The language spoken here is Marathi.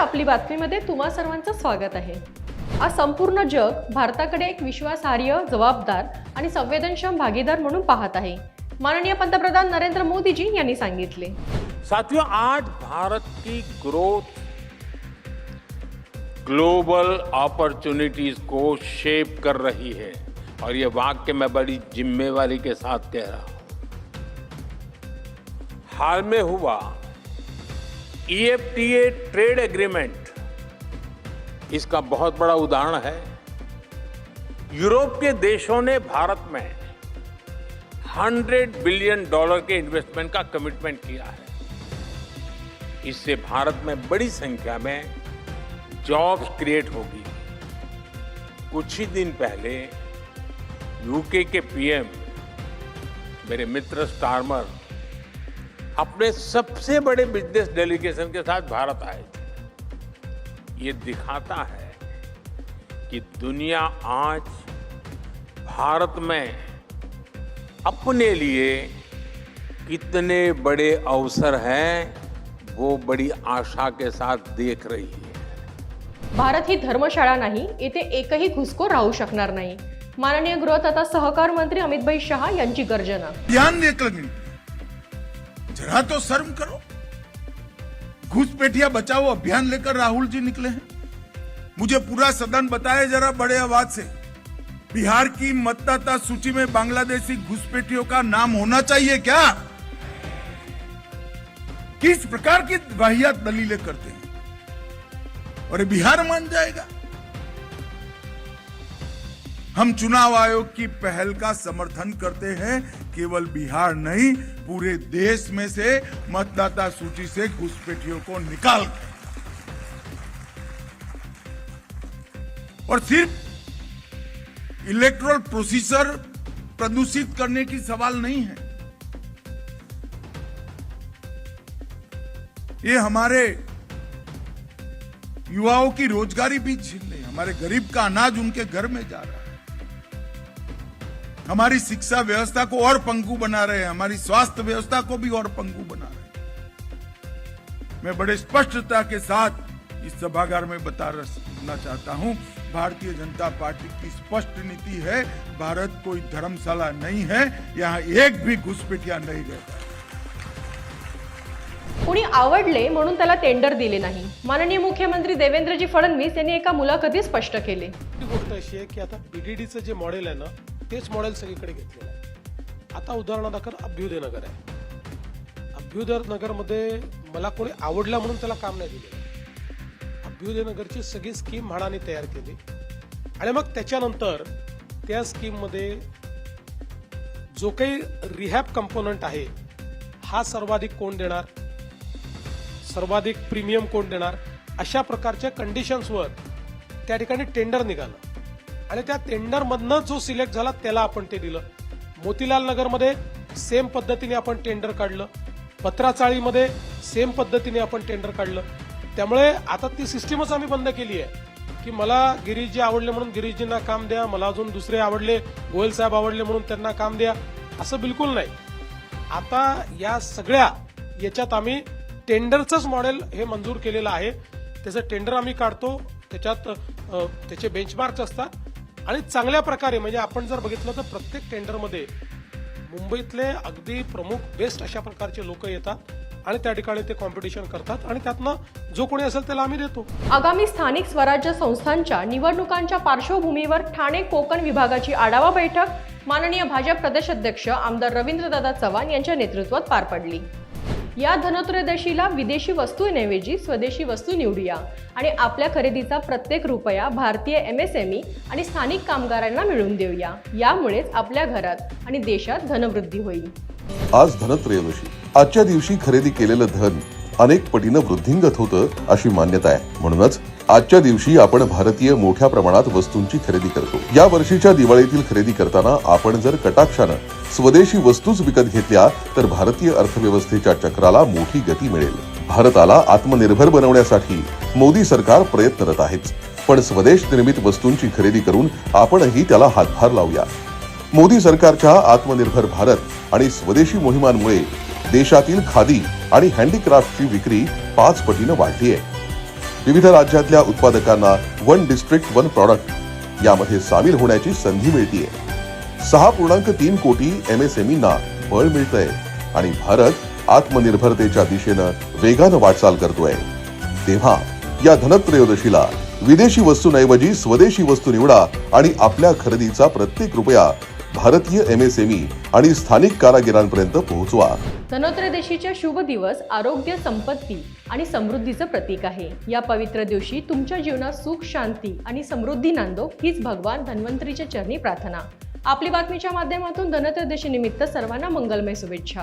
आपली बातमीमध्ये तुम्हा सर्वांचं स्वागत आहे. आज संपूर्ण जग भारताकडे एक विश्वासार्ह जबाबदार आणि संवेदनक्षम भागीदार म्हणून पाहत आहे. माननीय पंतप्रधान नरेंद्र मोदीजी यांनी सांगितले. साथियों आज भारत की ग्रोथ ग्लोबल अपॉर्चुनिटीज को शेप कर रही है। और ये वाक्य मैं बड़ी जिम्मेवारी के साथ कह रहा हूं। हाल में हुआ ईएफटीए ट्रेड एग्रीमेंट इसका बहुत बड़ा उदाहरण है। यूरोप के देशों ने भारत में 100 बिलियन डॉलर के इन्वेस्टमेंट का कमिटमेंट किया है। इससे भारत में बड़ी संख्या में जॉब्स क्रिएट होगी। कुछ ही दिन पहले यूके के पीएम मेरे मित्र स्टारमर अपने सबसे बड़े बिजनेस डेलीगेशन के साथ भारत आए। थे ये दिखाता है कि दुनिया आज भारत में अपने लिए कितने बड़े अवसर हैं वो बड़ी आशा के साथ देख रही है। भारत ही धर्मशाळा नाही येथे एकही घुसखोर राहू शकणार नाही. माननीय गृह तथा सहकार मंत्री अमितभाई शहा यांची गर्जना. ध्यान निकल जरा तो शर्म करो। घुसपैठिया बचाओ, अभियान लेकर राहुल जी निकले हैं। मुझे पूरा सदन बताए जरा बड़े आवाज़ से। बिहार की मतदाता सूची में बांग्लादेशी घुसपैठियों का नाम होना चाहिए क्या? किस प्रकार की वाहियात दलीलें करते हैं? और बिहार मान जाएगा। हम चुनाव आयोग की पहल का समर्थन करते हैं। केवल बिहार नहीं, पूरे देश में से मतदाता सूची से घुसपैठियों को निकाल। और सिर्फ़ इलेक्ट्रल प्रोसीजर प्रदूषित करने की सवाल नहीं है। ये हमारे युवाओं की रोजगारी भी छीन रही हमारे गरीब का अनाज उनके घर में जा रहा है। हमारी शिक्षा व्यवस्था को और पंगु बना रहे हैं हमारी स्वास्थ्य व्यवस्था को भी और पंगु बना रहे हैं। मैं बड़े स्पष्टता के साथ इस सभागार में बता रखना चाहता हूं भारतीय जनता पार्टी की स्पष्ट नीति है भारत कोई धर्मशाला नहीं है यहाँ एक भी घुसपैठिया नहीं रहता। कुणी आवडले म्हणून त्याला टेंडर दिले नाही. माननीय मुख्यमंत्री देवेंद्रजी फडणवीस यांनी एका मुलाखतीत स्पष्ट केले. गोष्ट अशी आहे की आता बीडीडीचं जे मॉडेल आहे ना तेच मॉडेल सगळीकडे घेतलेलं आहे. आता उदाहरणादाखल अभ्युदय नगर आहे. अभ्युदय नगरमध्ये मला कोणी आवडला म्हणून त्याला काम नाही दिलेलं. अभ्युदय नगरची सगळी स्कीम म्हाडाने तयार केली. आणि मग त्याच्यानंतर त्या स्कीममध्ये जो काही रिहॅब कंपोनंट आहे हा सर्वाधिक कोण देणार? सर्वाधिक प्रीमियम कोण देणार? अशा प्रकारच्या कंडिशन्सवर त्या ठिकाणी टेंडर निघालं. आणि त्या टेंडरमधनं जो सिलेक्ट झाला त्याला आपण ते दिलं. मोतीलाल नगरमध्ये सेम पद्धतीने आपण टेंडर काढलं. पत्राचाळीमध्ये सेम पद्धतीने आपण टेंडर काढलं. त्यामुळे आता ती सिस्टीमच आम्ही बंद केली आहे. की मला गिरीशजी आवडले म्हणून गिरीशजींना काम द्या मला अजून दुसरे आवडले गोयल साहेब आवडले म्हणून त्यांना काम द्या असं बिलकुल नाही. आता या सगळ्या याच्यात आम्ही टेंडरचंच मॉडेल हे मंजूर केलेलं आहे. त्याचं टेंडर आम्ही काढतो त्याच्यात त्याचे बेंचमार्क्स असतात. आणि चांगल्या प्रकारे म्हणजे आपण जर बघितलं तर प्रत्येक टेंडरमध्ये मुंबईतले अगदी प्रमुख बेस्ट अशा प्रकारचे लोक येतात आणि त्या ठिकाणी ते कॉम्पिटिशन करतात आणि त्यातनं जो कोणी असेल त्याला आम्ही देतो. आगामी स्थानिक स्वराज्य संस्थांच्या निवडणुकांच्या पार्श्वभूमीवर ठाणे कोकण विभागाची आढावा बैठक माननीय भाजप प्रदेश अध्यक्ष आमदार रवींद्रदादा चव्हाण यांच्या नेतृत्वात पार पडली. या धनत्रयोदशीला विदेशी वस्तूंऐवजी स्वदेशी वस्तू निवडूया. आणि आपल्या खरेदीचा प्रत्येक रुपया भारतीय एम एस एम ई आणि स्थानिक कामगारांना मिळवून देऊया. यामुळेच आपल्या घरात आणि देशात धनवृद्धी होईल. आज धनत्रयोदशी. आजच्या दिवशी खरेदी केलेलं धन अनेक पटीनं वृद्धिंगत होतं अशी मान्यता आहे. म्हणूनच आजच्या दिवशी आपण भारतीय मोठ्या प्रमाणात वस्तूंची खरेदी करतो. या वर्षीच्या दिवाळीतील खरेदी करताना आपण जर कटाक्षानं स्वदेशी वस्तूच विकत घेतल्या तर भारतीय अर्थव्यवस्थेच्या चक्राला मोठी गती मिळेल. भारताला आत्मनिर्भर बनवण्यासाठी मोदी सरकार प्रयत्नरत आहेच पण स्वदेश निर्मित वस्तूंची खरेदी करून आपणही त्याला हातभार लावूया. मोदी सरकारच्या आत्मनिर्भर भारत आणि स्वदेशी मोहिमांमुळे देशातील खादी आणि हँडीक्राफ्टची विक्री पाच पटीनं वाढली आहे विविध राज्यातल्या उत्पादकांना वन डिस्ट्रिक्ट वन प्रॉडक्ट यामध्ये सामील होण्याची संधी मिळतीये. सहा पूर्णांक तीन कोटी एमएसएमईंना बळ मिळतंय आणि भारत आत्मनिर्भरतेच्या दिशेनं वेगानं वाटचाल करतोय. तेव्हा या धनत्रयोदशीला विदेशी वस्तूंऐवजी स्वदेशी वस्तू निवडा आणि आपल्या खरेदीचा प्रत्येक रुपया भारतीय एमएसएमई आणि स्थानिक कारागिरांपर्यंत पोहोचवा. धनोत्रयोदशीचा शुभ दिवस आरोग्य संपत्ती आणि समृद्धीचं प्रतीक आहे. या पवित्र दिवशी तुमच्या जीवनात सुख शांती आणि समृद्धी नांदो हीच भगवान धन्वंतरीच्या चरणी प्रार्थना. आपली बातमीच्या माध्यमातून धनत्रयोदशी निमित्त सर्वांना मंगलमय शुभेच्छा.